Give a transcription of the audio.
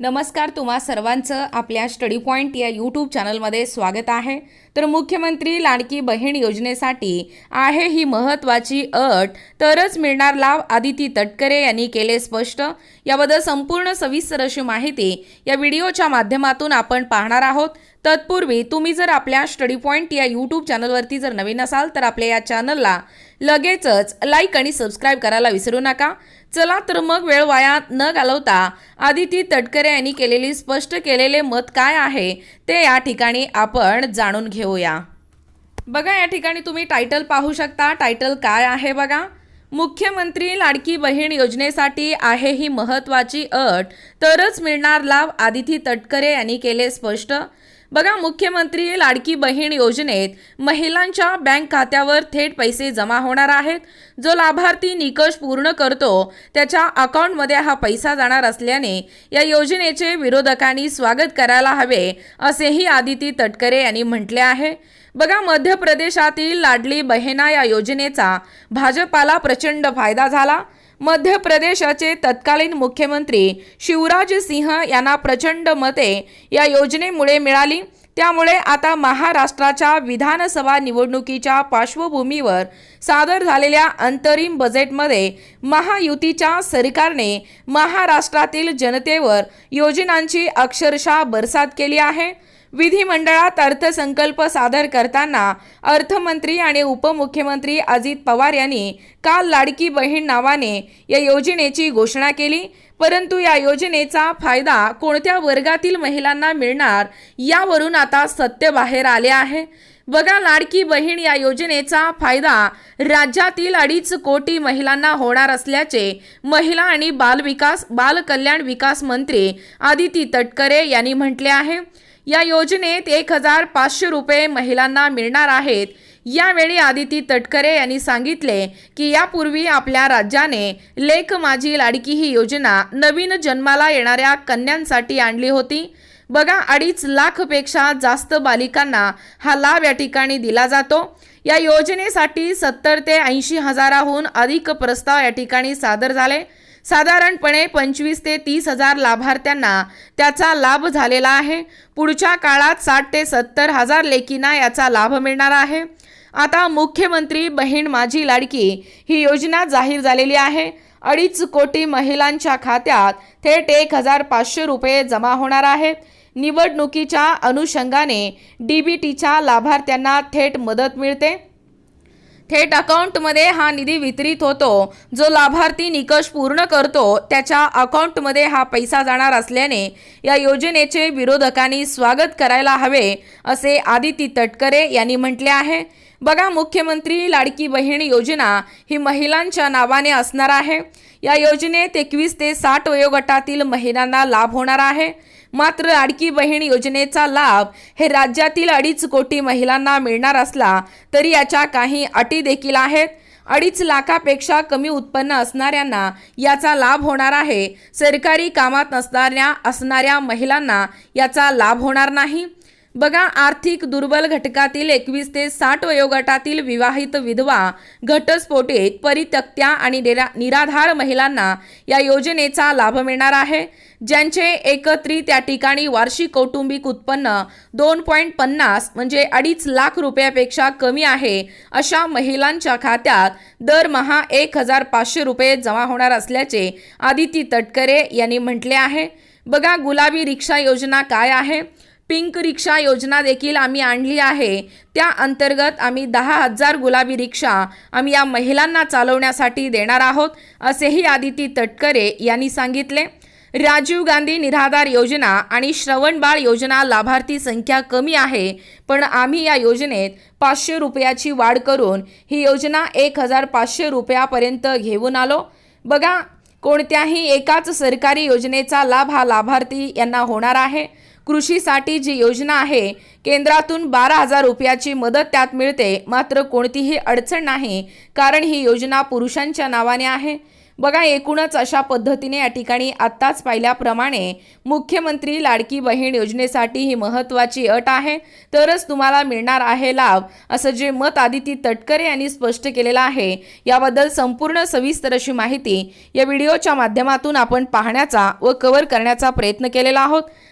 नमस्कार तुम्हा सर्वांचं आपल्या स्टडी पॉईंट या यूट्यूब चॅनलमध्ये स्वागत आहे. तर मुख्यमंत्री लाडकी बहीण योजनेसाठी आहे ही महत्त्वाची अट तरच मिळणार लाभ आदिती तटकरे यांनी केले स्पष्ट. याबद्दल संपूर्ण सविस्तर अशी माहिती या व्हिडिओच्या माध्यमातून आपण पाहणार आहोत. तत्पूर्वी तुम्ही जर आपल्या स्टडी पॉईंट या यूट्यूब चॅनलवरती जर नवीन असाल तर आपल्या या चॅनलला लगेचच लाईक आणि सबस्क्राईब करायला विसरू नका. चला तर मग वेळ वाया न घालवता आदिती तटकरे यांनी केलेली स्पष्ट केलेले मत काय आहे ते या ठिकाणी आपण जाणून घेऊया. बघा या ठिकाणी तुम्ही टायटल पाहू शकता. टायटल काय आहे बघा? मुख्यमंत्री लाडकी बहीण योजनेसाठी आहे ही महत्त्वाची अट. तरच मिळणार लाभ आदिती तटकरे यांनी केले स्पष्ट. बघा मुख्यमंत्री लाडकी बहीण योजनेत महिलांच्या बँक खात्यावर थेट पैसे जमा होणार आहेत. जो लाभार्थी निकष पूर्ण करतो त्याच्या अकाउंटमध्ये हा पैसा जाणार असल्याने या योजनेचे विरोधकांनी स्वागत करायला हवे असेही आदिती तटकरे यांनी म्हटले आहे. बघा मध्य प्रदेशातील लाडली बहिणा या योजनेचा भाजपाला प्रचंड फायदा झाला. मध्य प्रदेशाचे तत्कालीन मुख्यमंत्री शिवराज सिंह यांना प्रचंड मते या योजनेमुळे मिळाली. त्यामुळे आता महाराष्ट्राच्या विधानसभा निवडणुकीच्या पार्श्वभूमीवर सादर झालेल्या अंतरिम बजेटमध्ये महायुतीच्या सरकारने महाराष्ट्रातील जनतेवर योजनांची अक्षरशः बरसात केली आहे. विधिमंडळात अर्थसंकल्प सादर करताना अर्थमंत्री आणि उपमुख्यमंत्री अजित पवार यांनी काल लाडकी बहीण नावाने या योजनेची घोषणा केली. परंतु या योजनेचा फायदा कोणत्या वर्गातील महिलांना मिळणार यावरून आता सत्य बाहेर आले आहे. बघा लाडकी बहीण या योजनेचा फायदा राज्यातील अडीच कोटी महिलांना होणार असल्याचे महिला आणि बालविकास बालकल्याण विकास मंत्री आदिती तटकरे यांनी म्हटले आहे. या योजनेत एक हजार पाचशे रुपये महिलांना मिळणार आहेत. यावेळी आदिती तटकरे यांनी सांगितले की यापूर्वी आपल्या राज्याने लेख माझी लाडकी ही योजना नवीन जन्माला येणाऱ्या कन्यांसाठी आणली होती. बघा अडीच लाखपेक्षा जास्त बालिकांना हा लाभ या ठिकाणी दिला जातो. या योजनेसाठी सत्तर ते ऐंशी हजाराहून अधिक प्रस्ताव या ठिकाणी सादर झाले. साधारणपणे पंचवीस ते तीस हजार लाभार्थ्यांना त्याचा लाभ झालेला आहे. पुढच्या काळात साठ ते सत्तर हजार लेकींना याचा लाभ मिळणार आहे. आता मुख्यमंत्री बहीण माझी लाडकी ही योजना जाहीर झालेली आहे. अडीच कोटी महिलांच्या खात्यात थेट एक हजार पाचशे रुपये जमा होणार आहेत निवडणुकीच्या अनुषंगाने डी बी टीच्या लाभार्थ्यांना थेट मदत मिळते. थेट अकाउंटमध्ये हा निधी वितरित होतो. जो लाभार्थी निकष पूर्ण करतो त्याच्या अकाउंटमध्ये हा पैसा जाणार असल्याने या योजनेचे विरोधकांनी स्वागत करायला हवे असे आदिती तटकरे यांनी म्हटले आहे. बघा मुख्यमंत्री लाडकी बहीण योजना ही महिलांच्या नावाने असणार आहे. या योजनेत एकवीस ते साठ वयोगटातील महिलांना लाभ होणार आहे. मात्र लाडकी बहीण योजनेचा लाभ हे राज्यातील अडीच कोटी महिलांना मिळणार असला तरी याच्या काही अटी देखील आहेत. अडीच लाखापेक्षा कमी उत्पन्न असणाऱ्यांना याचा लाभ होणार आहे. सरकारी कामात नसणाऱ्या असणाऱ्या महिलांना याचा लाभ होणार नाही. बघा आर्थिक दुर्बल घटकातील एकवीस ते साठ वयोगटातील विवाहित विधवा घटस्फोटित परित्यक्त्या आणि निराधार महिलांना या योजनेचा लाभ मिळणार आहे. ज्यांचे एकत्रित या ठिकाणी वार्षिक कौटुंबिक उत्पन्न दोन पॉईंट पन्नास म्हणजे अडीच लाख रुपयापेक्षा कमी आहे अशा महिलांच्या खात्यात दरमहा एक हजार पाचशे रुपये जमा होणार असल्याचे आदिती तटकरे यांनी म्हटले आहे. बघा गुलाबी रिक्षा योजना काय आहे? पिंक रिक्षा योजना देखील आम्ही आणली आहे. त्या अंतर्गत आम्ही दहा हजार गुलाबी रिक्षा आम्ही या महिलांना चालवण्यासाठी देणार आहोत असेही आदिती तटकरे यांनी सांगितले. राजीव गांधी निराधार योजना आणि श्रवणबाळ योजना लाभार्थी संख्या कमी आहे पण आम्ही या योजनेत पाचशे रुपयाची वाढ करून ही योजना एक हजार पाचशे रुपयापर्यंत घेऊन आलो. बघा कोणत्याही एकाच सरकारी योजनेचा लाभ हा लाभार्थी यांना होणार आहे. कृषीसाठी जी योजना आहे केंद्रातून बारा हजार रुपयाची मदत त्यात मिळते मात्र कोणतीही अडचण नाही कारण ही योजना पुरुषांच्या नावाने आहे. बघा एकूणच अशा पद्धतीने या ठिकाणी आत्ताच पाहिल्याप्रमाणे मुख्यमंत्री लाडकी बहीण योजनेसाठी ही महत्त्वाची अट आहे. तरच तुम्हाला मिळणार आहे लाभ असं जे मत आदिती तटकरे यांनी स्पष्ट केलेलं आहे. याबद्दल संपूर्ण सविस्तर अशी माहिती या व्हिडिओच्या माध्यमातून आपण पाहण्याचा व कव्हर करण्याचा प्रयत्न केलेला आहोत.